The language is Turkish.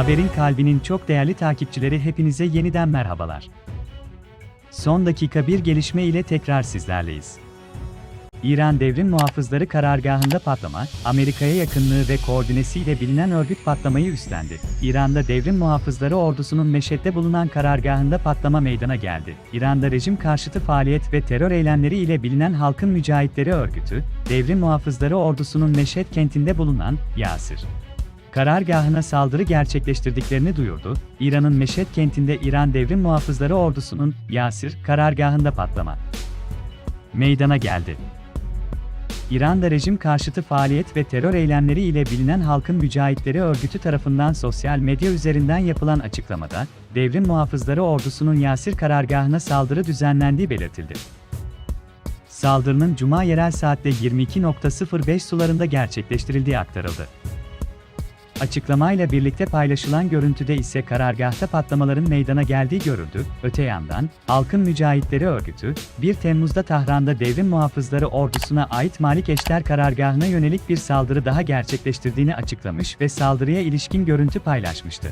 Haberin kalbinin çok değerli takipçileri hepinize yeniden merhabalar. Son dakika bir gelişme ile tekrar sizlerleyiz. İran Devrim Muhafızları karargahında patlama, Amerika'ya yakınlığı ve koordinesiyle bilinen örgüt patlamayı üstlendi. İran'da Devrim Muhafızları ordusunun Meşet'te bulunan karargahında patlama meydana geldi. İran'da rejim karşıtı faaliyet ve terör eylemleri ile bilinen Halkın Mücahitleri Örgütü, Devrim Muhafızları ordusunun Meşet kentinde bulunan Yasir karargahına saldırı gerçekleştirdiklerini duyurdu. İran'ın Meşet kentinde İran Devrim Muhafızları ordusunun Yasir karargahında patlama meydana geldi. İran'da rejim karşıtı faaliyet ve terör eylemleri ile bilinen Halkın Mücahitleri Örgütü tarafından sosyal medya üzerinden yapılan açıklamada, Devrim Muhafızları ordusunun Yasir karargahına saldırı düzenlendiği belirtildi. Saldırının Cuma yerel saatte 22.05 sularında gerçekleştirildiği aktarıldı. Açıklamayla birlikte paylaşılan görüntüde ise karargahta patlamaların meydana geldiği görüldü. Öte yandan, Halkın Mücahitleri Örgütü, 1 Temmuz'da Tahran'da devrim muhafızları ordusuna ait Malik Eşter karargahına yönelik bir saldırı daha gerçekleştirdiğini açıklamış ve saldırıya ilişkin görüntü paylaşmıştı.